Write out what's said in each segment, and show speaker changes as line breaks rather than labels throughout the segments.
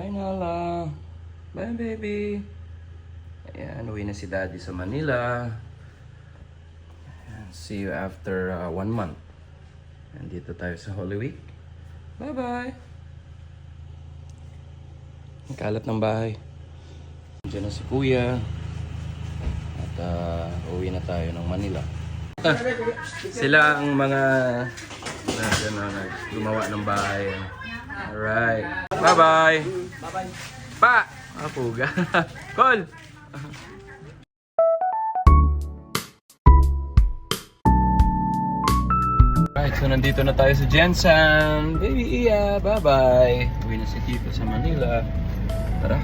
Bye, Nala. Bye, baby. Ayan, uwi na si Daddy sa Manila. See you after uh, one month. Nandito tayo sa Holy Week. Bye-bye. Ang kalat ng bahay. Diyan na si Kuya. At uh, uwi na tayo ng Manila. Ah, sila ang mga na, ano, na, gumawa ng bahay. Alright. Bye-bye. Bye-bye. Pa! Ah, puga. Call! Right, so nandito na tayo sa Jensen. Baby Iya, bye-bye. Uwi na si Tito sa Manila. Tara.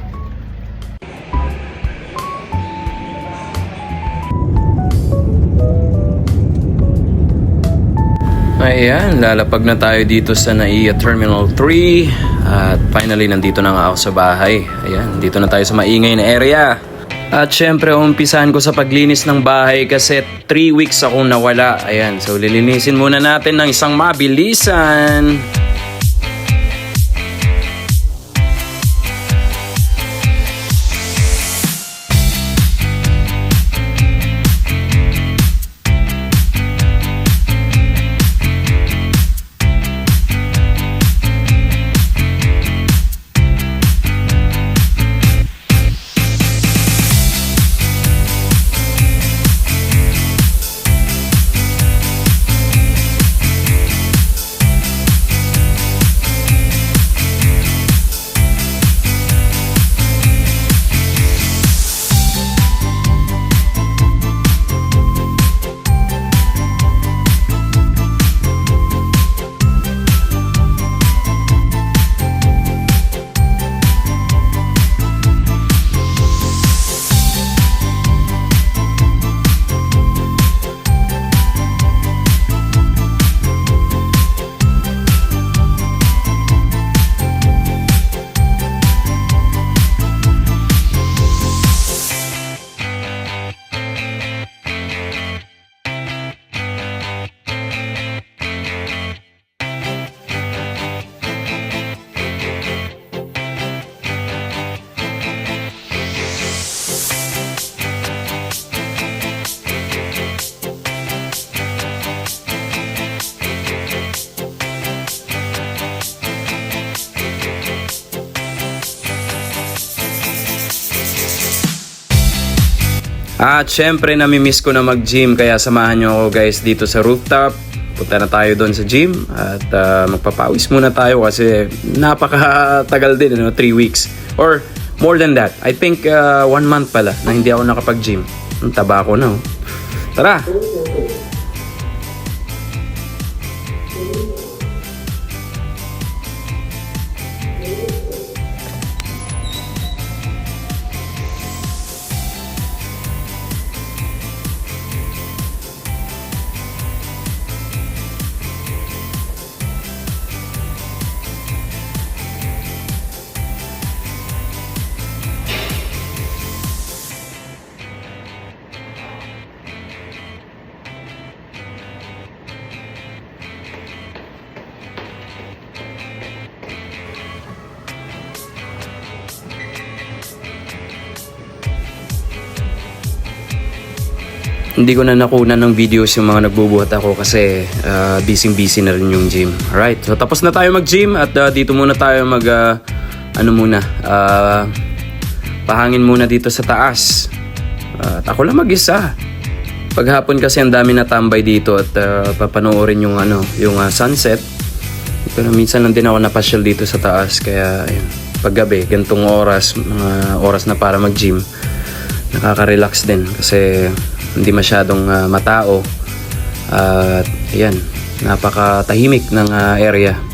Ayan, lalapag na tayo dito sa NAIA Terminal 3 At finally, nandito na nga ako sa bahay. Ayan, dito na tayo sa maingay na area. At syempre, umpisahan ko sa paglinis ng bahay kasi 3 weeks akong nawala. Ayan, so lilinisin muna natin ng isang mabilisan At syempre namimiss ko na mag-gym kaya samahan nyo ako guys dito sa rooftop. Punta na tayo doon sa gym at uh, magpapawis muna tayo kasi napakatagal din, ano, 3 weeks. Or more than that. I think uh, one month pala na hindi ako nakapag-gym. Ang taba ko na. Oh. Tara! Hindi ko na nakunan ng videos yung mga nagbubuhat ako kasi uh, busy-busy na rin yung gym. Alright, so tapos na tayo mag-gym at uh, dito muna tayo mag, uh, ano muna, uh, pahangin muna dito sa taas. Uh, at ako lang mag-isa. Paghapon kasi ang dami na tambay dito at uh, papanoorin yung, ano, yung uh, sunset. Pero minsan lang din ako napasyal dito sa taas kaya ayun, paggabi, gantong oras, mga oras na para mag-gym, nakaka-relax din kasi hindi masyadong uh, matao. At ayan napakatahimik ng uh, area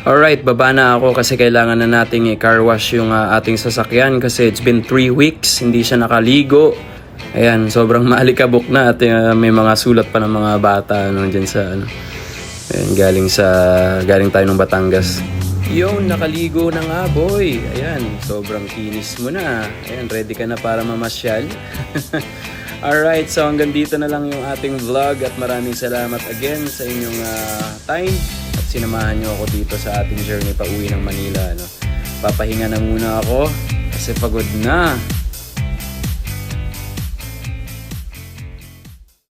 Alright, baba na ako kasi kailangan na nating i-car wash yung ah, ating sasakyan kasi it's been 3 weeks, hindi siya nakaligo. Ayan, sobrang maalikabok na at ah, may mga sulat pa ng mga bata ano, dyan sa ano. Ayan, galing sa galing tayo ng Batangas. Yung nakaligo na nga boy. Ayan, sobrang kinis mo na. Ayan, ready ka na para mamasyal. Alright, so hanggang dito na lang yung ating vlog at maraming salamat again sa inyong ah, time sinamahan nyo ako dito sa ating journey pa uwi ng Manila. Ano. Papahinga na muna ako kasi pagod na.